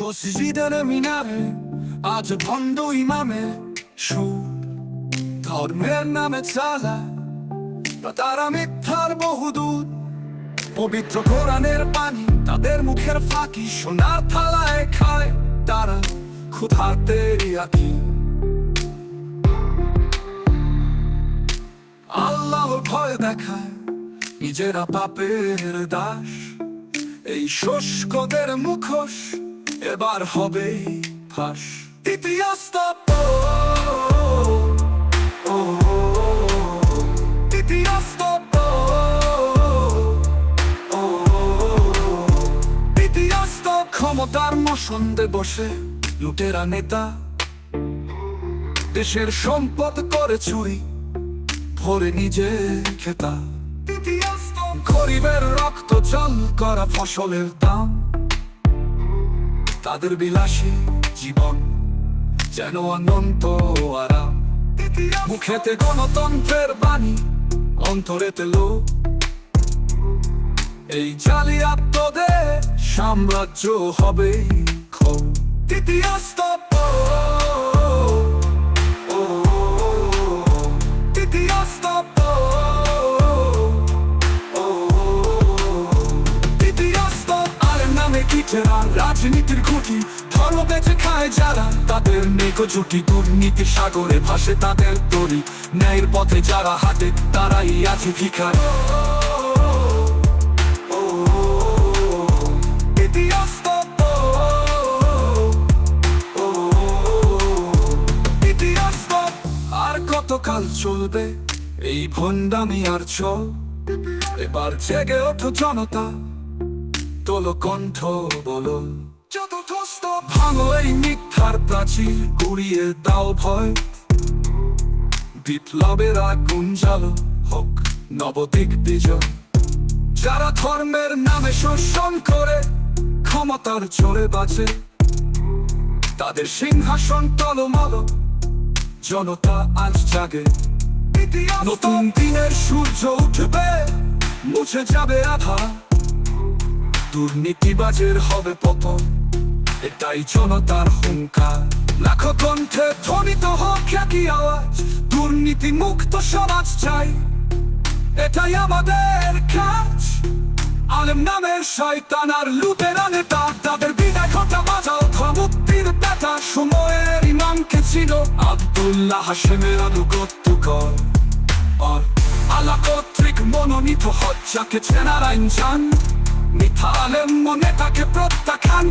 মসজিদের মিনারে, আজ ভণ্ড ইমামে সুর ধর্মের নামে চালা, তারা মিথ্যার বহুদূর পবিত্র কোরআনের পানি তাদের মুখের ফাঁকি, সোনার থালায় খায় তারা ক্ষুধার্তের আঁকি আল্লাহর ভয় দেখায় নিজেরা পাপের দাস, এই শুষ্কদের মুখোশ এবার হবে ফাঁস। ইতিহাস তপ্ত ও, ইতিহাস তপ্ত ও, ইতিহাস তো ক্ষমতার মসন্দে বসে লুটেরা নেতা। দেশের সম্পদ করে চুরি ভরে নিজে খেতা। গরিবের রক্ত করা ফসলের দাম। তাদের বিলাসী জীবন যেন অনন্ত আরাম মুখেতে গণতন্ত্রের বাণী, অন্তরেতে লোক। এই জালিয়াতদের সাম্রাজ্য হবে ক্ষোভ তৃতীয় তপ্ত কিটেরা রাজনীতির খুঁটি ধর্ম বেঁচে খায় যারা, তাদের নেকো জুটি দুর্নীতি সাগরে ভাসে তাদের তরি ন্যায়ের পথে যারা হাতে তারাই আছে ভিখার। কতকাল চলবে? এই ভণ্ডামি আর চল। এবার জেগে ওঠো জনতা। তোলো কণ্ঠ বলো। চতুর্থ ভাঙো এই মিথ্যার প্রাচীর গুড়িয়ে দাও ভয়। বিপ্লবের আগুন জ্বালো হোক নবদিক বিজয়। যারা ধর্মের নামে শোষণ করে ক্ষমতার জোরে বাঁচে তাদের সিংহাসন টলমল জনতা আজ জাগে। নতুন দিনের সূর্য উঠবে মুছে যাবে আধা। দুর্নীতিবাজের হবে পতন। এটাই জনতার হুঙ্কার। লাখো কণ্ঠে ধ্বনিত হোক একই আওয়াজ। দুর্নীতি মুক্ত সমাজ চাই। এটাই আমাদের কাজ। আলেম নামের লুটেরা নেতা। তাদের বিদায় ঘটা বাজাও ব্যথা সময়ের ইমামকে ছিল আব্দুল্লাহ হাসেমের আলা কর্তৃক মনোনীত হজ্জাকে চেনার আইন মিথ্যা আলেম মনে তাকে প্রত্যাখ্যান!